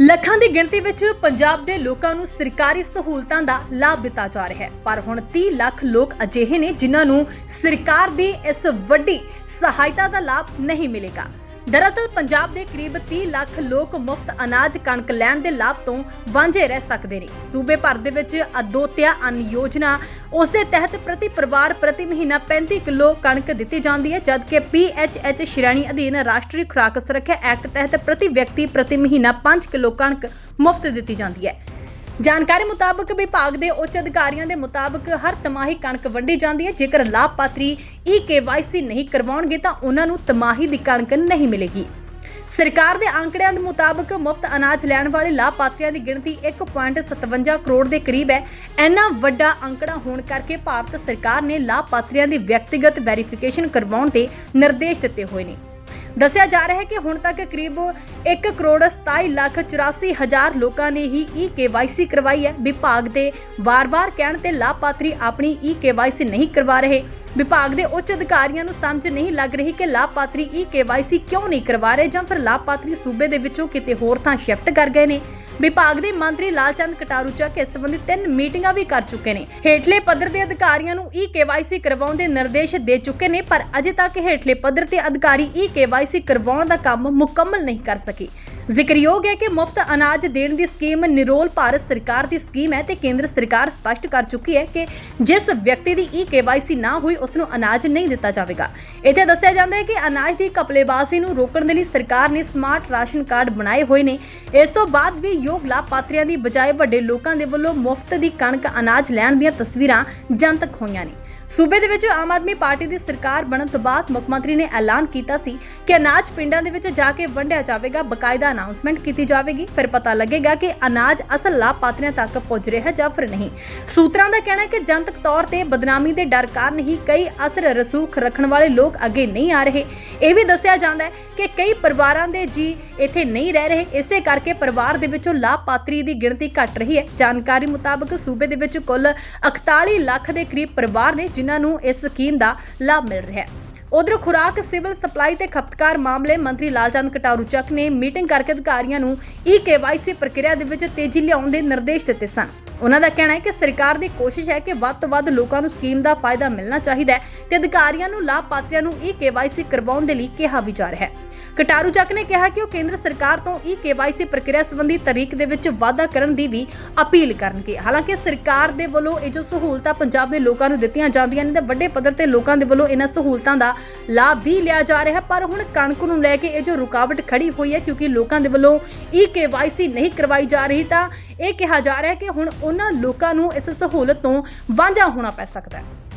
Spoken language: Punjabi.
ਲੱਖਾਂ ਦੀ ਗਿਣਤੀ ਵਿੱਚ ਪੰਜਾਬ ਦੇ ਲੋਕਾਂ ਨੂੰ ਸਰਕਾਰੀ ਸਹੂਲਤਾਂ ਦਾ ਲਾਭ ਦਿੱਤਾ ਜਾ ਰਿਹਾ ਹੈ। ਪਰ ਹੁਣ 30 ਲੱਖ ਲੋਕ ਅਜਿਹੇ ਨੇ ਜਿਨ੍ਹਾਂ ਨੂੰ ਸਰਕਾਰ ਦੀ ਇਸ ਵੱਡੀ ਸਹਾਇਤਾ ਦਾ ਲਾਭ ਨਹੀਂ ਮਿਲੇਗਾ। ਦਰਅਸਲ ਪੰਜਾਬ ਦੇ ਕਰੀਬ 30 ਲੱਖ ਲੋਕ ਮੁਫਤ ਅਨਾਜ ਕਣਕ ਲੈਣ ਦੇ ਲਾਭ ਤੋਂ ਵਾਂਝੇ ਰਹਿ ਸਕਦੇ ਨੇ। ਸੂਬੇ ਭਰ ਦੇ ਵਿੱਚ ਅਦੋਤਿਆ ਅੰਨ ਯੋਜਨਾ, ਉਸ ਦੇ ਤਹਿਤ ਪ੍ਰਤੀ ਪਰਿਵਾਰ ਪ੍ਰਤੀ ਮਹੀਨਾ 35 ਕਿਲੋ ਕਣਕ ਦਿੱਤੀ ਜਾਂਦੀ ਹੈ, ਜਦਕਿ ਪੀਐਚਐਚ ਸ਼੍ਰੇਣੀ ਅਧੀਨ ਰਾਸ਼ਟਰੀ ਖੁਰਾਕ ਸੁਰੱਖਿਆ ਐਕਟ ਤਹਿਤ ਪ੍ਰਤੀ ਵਿਅਕਤੀ ਪ੍ਰਤੀ ਮਹੀਨਾ 5 ਕਿਲੋ ਕਣਕ ਮੁਫਤ ਦਿੱਤੀ ਜਾਂਦੀ ਹੈ। ਜਾਣਕਾਰੀ ਮੁਤਾਬਕ ਵਿਭਾਗ ਦੇ ਉੱਚ ਅਧਿਕਾਰੀਆਂ ਦੇ ਮੁਤਾਬਕ ਹਰ ਤਮਾਹੀ ਕਣਕ ਵੰਡੀ ਜਾਂਦੀ ਹੈ। ਜੇਕਰ ਲਾਭਪਾਤਰੀ ਈ ਕੇਵਾਈਸੀ ਨਹੀਂ ਕਰਵਾਉਣਗੇ ਤਾਂ ਉਹਨਾਂ ਨੂੰ ਤਮਾਹੀ ਦੀ ਕਣਕ ਨਹੀਂ ਮਿਲੇਗੀ। ਸਰਕਾਰ ਦੇ ਅੰਕੜਿਆਂ ਦੇ ਮੁਤਾਬਕ ਮੁਫਤ ਅਨਾਜ ਲੈਣ ਵਾਲੇ ਲਾਭਪਾਤਰੀਆਂ ਦੀ ਗਿਣਤੀ 1.57 ਕਰੋੜ ਦੇ ਕਰੀਬ ਹੈ। ਇੰਨਾ ਵੱਡਾ ਅੰਕੜਾ ਹੋਣ ਕਰਕੇ ਭਾਰਤ ਸਰਕਾਰ ਨੇ ਲਾਭਪਾਤਰੀਆਂ ਦੀ ਵਿਅਕਤੀਗਤ ਵੈਰੀਫਿਕੇਸ਼ਨ ਕਰਵਾਉਣ ਦੇ ਨਿਰਦੇਸ਼ ਦਿੱਤੇ ਹੋਏ ਨੇ। ਦੱਸਿਆ ਜਾ ਰਿਹਾ ਹੈ ਕਿ ਹੁਣ ਤੱਕ ਕਰੀਬ 1 ਕਰੋੜ 27 ਲੱਖ 84 ਹਜ਼ਾਰ ਲੋਕਾਂ ਨੇ ਹੀ ਈ ਕੇਵਾਈਸੀ ਕਰਵਾਈ ਹੈ। ਵਿਭਾਗ ਦੇ ਵਾਰ-ਵਾਰ ਕਹਿਣ ਤੇ ਲਾਭਪਾਤਰੀ ਆਪਣੀ ਈ ਕੇਵਾਈਸੀ ਨਹੀਂ ਕਰਵਾ ਰਹੇ। ਵਿਭਾਗ ਦੇ ਉੱਚ ਅਧਿਕਾਰੀਆਂ ਨੂੰ ਸਮਝ ਨਹੀਂ ਲੱਗ ਰਹੀ ਕਿ ਲਾਭਪਾਤਰੀ ਈ ਕੇਵਾਈਸੀ ਕਿਉਂ ਨਹੀਂ ਕਰਵਾ ਰਹੇ ਜਾਂ ਫਿਰ ਲਾਭਪਾਤਰੀ ਸੂਬੇ ਦੇ ਵਿੱਚੋਂ ਕਿਤੇ ਹੋਰ ਥਾਂ ਸ਼ਿਫਟ ਕਰ ਗਏ ਨੇ। ਵਿਭਾਗ ਦੇ ਮੰਤਰੀ ਲਾਲਚੰਦ ਕਟਾਰੂ ਚੱਕ ਇਸ ਸੰਬੰਧੀ ਤਿੰਨ ਮੀਟਿੰਗਾਂ ਵੀ ਕਰ ਚੁੱਕੇ ਨੇ। ਹੇਠਲੇ ਪੱਧਰ ਦੇ ਅਧਿਕਾਰੀਆਂ ਨੂੰ ਈ ਕੇਵਾਈਸੀ ਕਰਵਾਉਣ ਦੇ ਨਿਰਦੇਸ਼ ਦੇ ਚੁੱਕੇ ਨੇ, ਪਰ ਅਜੇ ਤੱਕ ਹੇਠਲੇ ਪੱਧਰ ਤੇ ਅਧਿਕਾਰੀ ਈ ਕੇਵਾਈਸੀ ਕਰਵਾਉਣ ਦਾ ਕੰਮ ਮੁਕੰਮਲ ਨਹੀਂ ਕਰ ਸਕੇ। ਜ਼ਿਕਰਯੋਗ ਹੈ ਕਿ ਮੁਫਤ ਅਨਾਜ ਦੇਣ ਦੀ ਸਕੀਮ ਨਿਰੋਲ ਭਾਰਤ ਸਰਕਾਰ ਦੀ ਸਕੀਮ ਹੈ ਤੇ ਕੇਂਦਰ ਸਰਕਾਰ ਸਪਸ਼ਟ ਕਰ ਚੁੱਕੀ ਹੈ ਕਿ ਜਿਸ ਵਿਅਕਤੀ ਦੀ ਈ ਕੇਵਾਈਸੀ ਨਾ ਹੋਈ ਉਸ ਨੂੰ ਅਨਾਜ ਨਹੀਂ ਦਿੱਤਾ ਜਾਵੇਗਾ। ਇੱਥੇ ਦੱਸਿਆ ਜਾਂਦਾ ਹੈ ਕਿ ਅਨਾਜ ਦੀ ਕਪਲੇਬਾਜ਼ੀ ਨੂੰ ਰੋਕਣ ਦੇ ਲਈ ਸਰਕਾਰ ਨੇ ਸਮਾਰਟ ਰਾਸ਼ਨ ਕਾਰਡ ਬਣਾਏ ਹੋਏ ਨੇ। ਇਸ ਤੋਂ ਬਾਅਦ ਵੀ ਯੋਗ ਲਾਭਪਾਤਰੀਆਂ ਦੀ ਬਜਾਏ ਵੱਡੇ ਲੋਕਾਂ ਦੇ ਵੱਲੋਂ ਮੁਫਤ ਦੀ ਕਣਕ ਅਨਾਜ ਲੈਣ ਦੀਆਂ ਤਸਵੀਰਾਂ ਜਨਤਕ ਹੋਈਆਂ ਨੇ। ਸੂਬੇ ਦੇ ਵਿੱਚ ਆਮ ਆਦਮੀ ਪਾਰਟੀ ਦੀ ਸਰਕਾਰ ਬਣਨ ਤੋਂ ਬਾਅਦ ਮੁੱਖ ਮੰਤਰੀ ਨੇ ਐਲਾਨ ਕੀਤਾ ਸੀ ਕਿ ਅਨਾਜ ਪਿੰਡਾਂ ਦੇ ਵਿੱਚ ਜਾ ਕੇ ਵੰਡਿਆ ਜਾਵੇਗਾ, ਬਕਾਇਦਾ ਅਨਾਉਂਸਮੈਂਟ ਕੀਤੀ ਜਾਵੇਗੀ, ਫਿਰ ਪਤਾ ਲੱਗੇਗਾ ਕਿ ਅਨਾਜ ਅਸਲ ਲਾਭਪਾਤਰੀਆਂ ਤੱਕ ਪਹੁੰਚ ਰਿਹਾ ਹੈ ਜਾਂ ਫਿਰ ਨਹੀਂ। ਸੂਤਰਾਂ ਦਾ ਕਹਿਣਾ ਹੈ ਕਿ ਜਨਤਕ ਤੌਰ ਤੇ ਬਦਨਾਮੀ ਦੇ ਡਰ ਕਾਰਨ ਹੀ ਕਈ ਅਸਰ ਰਸੂਖ ਰੱਖਣ ਵਾਲੇ ਲੋਕ ਅੱਗੇ ਨਹੀਂ ਆ ਰਹੇ। ਇਹ ਵੀ ਦੱਸਿਆ ਜਾਂਦਾ ਹੈ ਕਿ ਕਈ ਪਰਿਵਾਰਾਂ ਦੇ ਜੀ ਇੱਥੇ ਨਹੀਂ ਰਹਿ ਰਹੇ, ਇਸੇ ਕਰਕੇ ਪਰਿਵਾਰ ਦੇ ਵਿੱਚੋਂ ਲਾਭਪਾਤਰੀ ਦੀ ਗਿਣਤੀ ਘਟ ਰਹੀ ਹੈ। ਜਾਣਕਾਰੀ ਮੁਤਾਬਕ ਸੂਬੇ ਦੇ ਵਿੱਚ ਕੁੱਲ 41 ਲੱਖ ਦੇ ਕਰੀਬ ਪਰਿਵਾਰ ਨੇ ਜਿਨ੍ਹਾਂ ਨੂੰ ਇਸ ਸਕੀਮ ਦਾ ਲਾਭ ਮਿਲ ਰਿਹਾ ਹੈ। ਉਧਰ ਖੁਰਾਕ, ਸਿਵਲ ਸਪਲਾਈ ਤੇ ਖਪਤਕਾਰ ਮਾਮਲੇ ਮੰਤਰੀ ਲਾਲਚੰਦ ਕਟਾਰੂ ਚੱਕ ਨੇ ਮੀਟਿੰਗ ਕਰਕੇ ਅਧਿਕਾਰੀਆਂ ਨੂੰ ਈ ਕੇਵਾਈਸੀ ਪ੍ਰਕਿਰਿਆ ਦੇ ਵਿੱਚ ਤੇਜ਼ੀ ਲਿਆਉਣ ਦੇ ਨਿਰਦੇਸ਼ ਦਿੱਤੇ ਸਨ। ਉਹਨਾਂ ਦਾ ਕਹਿਣਾ ਹੈ ਕਿ ਸਰਕਾਰ ਦੀ ਕੋਸ਼ਿਸ਼ ਹੈ ਕਿ ਵੱਧ ਤੋਂ ਵੱਧ ਲੋਕਾਂ ਨੂੰ ਸਕੀਮ ਦਾ ਫਾਇਦਾ ਮਿਲਣਾ ਚਾਹੀਦਾ ਹੈ ਤੇ ਅਧਿਕਾਰੀਆਂ ਨੂੰ ਲਾਭਪਾਤਰੀਆਂ ਨੂੰ ਈ ਕੇਵਾਈਸੀ ਕਰਵਾਉਣ ਦੇ ਲਈ ਕਿਹਾ ਵੀ ਜਾ ਰਿਹਾ ਹੈ। ਕਟਾਰੂ ਚੱਕ ਨੇ ਕਿਹਾ ਕਿ ਉਹ ਕੇਂਦਰ ਸਰਕਾਰ ਤੋਂ ਈ ਕੇਵਾਈਸੀ ਪ੍ਰਕਿਰਿਆ ਸੰਬੰਧੀ ਤਰੀਕ ਦੇ ਵਿੱਚ ਵਾਧਾ ਕਰਨ ਦੀ ਵੀ ਅਪੀਲ ਕਰਨਗੇ। ਹਾਲਾਂਕਿ ਸਰਕਾਰ ਦੇ ਵੱਲੋਂ ਇਹ ਜੋ ਸਹੂਲਤਾਂ ਪੰਜਾਬ ਦੇ ਲੋਕਾਂ ਨੂੰ ਦਿੱਤੀਆਂ ਜਾਂਦੀਆਂ ਨੇ, ਤਾਂ ਵੱਡੇ ਪੱਧਰ ਤੇ ਲੋਕਾਂ ਦੇ ਵੱਲੋਂ ਇਹਨਾਂ ਸਹੂਲਤਾਂ ਦਾ ਲਾਭ ਵੀ ਲਿਆ ਜਾ ਰਿਹਾ, ਪਰ ਹੁਣ ਕਣਕ ਨੂੰ ਲੈ ਕੇ ਇਹ ਜੋ ਰੁਕਾਵਟ ਖੜੀ ਹੋਈ ਹੈ, ਕਿਉਂਕਿ ਲੋਕਾਂ ਦੇ ਵੱਲੋਂ ਈ ਕੇਵਾਈਸੀ ਨਹੀਂ ਕਰਵਾਈ ਜਾ ਰਹੀ, ਤਾਂ ਇਹ ਕਿਹਾ ਜਾ ਰਿਹਾ ਹੈ ਕਿ ਹੁਣ ਉਹਨਾਂ ਲੋਕਾਂ ਨੂੰ ਇਸ ਸਹੂਲਤ ਤੋਂ ਵਾਂਝਾ ਹੋਣਾ ਪੈ ਸਕਦਾ ਹੈ।